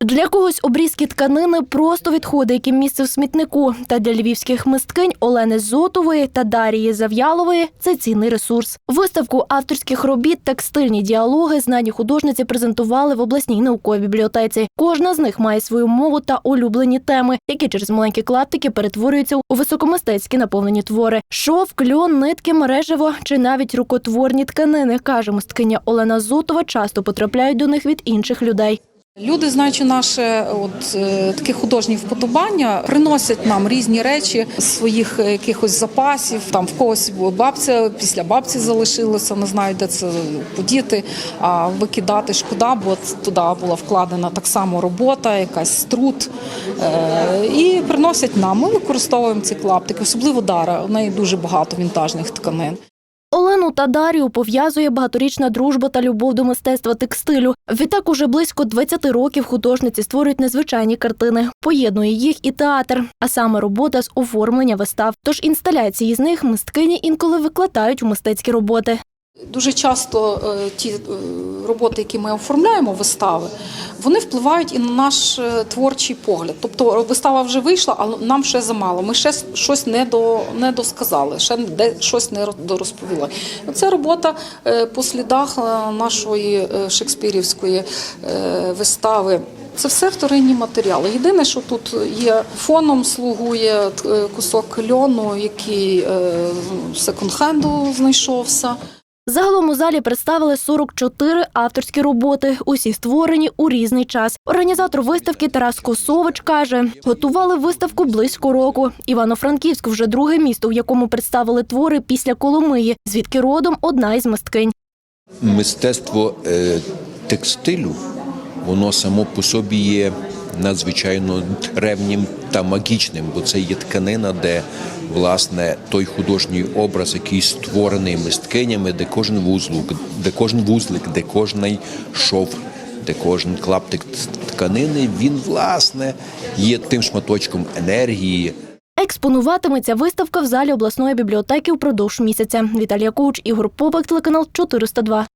Для когось обрізки тканини просто відходи, які місце в смітнику. Та для львівських мисткинь Олени Зотової та Дарії Зав'ялової це цінний ресурс. Виставку авторських робіт текстильні діалоги знані художниці презентували в обласній науковій бібліотеці. Кожна з них має свою мову та улюблені теми, які через маленькі клаптики перетворюються у високомистецькі наповнені твори. Шов, кльон, нитки, мережево чи навіть рукотворні тканини, каже мисткиня Олена Зотова, часто потрапляють до них від інших людей. Люди, знаючи наше от е, таке художнє вподобання, приносять нам різні речі своїх якихось запасів. Там в когось бабця після бабці залишилося, не знаю, де це подіти. А викидати шкода, бо туди була вкладена так само робота, якась труд. Е, І приносять нам. Ми використовуємо ці клаптики, особливо Дара. У неї дуже багато вінтажних тканин. Олену та Дарію пов'язує багаторічна дружба та любов до мистецтва текстилю. Відтак уже близько 20 років художниці створюють незвичайні картини. Поєднує їх і театр, а саме робота з оформлення вистав. Тож інсталяції з них мисткині інколи викладають у мистецькі роботи. Дуже часто е, ті е, роботи, які ми оформляємо, вистави, вони впливають і на наш е, творчий погляд. Тобто вистава вже вийшла, але нам ще замало. Ми ще щось не до не досказали, ще де щось не дорозповіли. Це робота по слідах нашої шекспірівської вистави. Це все вторинні матеріали. Єдине, що тут є фоном, слугує кусок льону, який секонд-хенду знайшовся. Загалом у залі представили 44 авторські роботи, усі створені у різний час. Організатор виставки Тарас Косович каже, готували виставку близько року. Івано-Франківськ вже друге місто, в якому представили твори після Коломиї, звідки родом одна із мисткинь. Мистецтво е, текстилю, воно само по собі є надзвичайно древнім та магічним, бо це є тканина, де власне той художній образ, який створений мисткинями, де кожен вузлик, де кожен вузлик, де кожний шов, де кожен клаптик тканини, він власне є тим шматочком енергії. Експонуватиметься виставка в залі обласної бібліотеки впродовж місяця. Віталія Коуч, Ігор Попак, телеканал 402.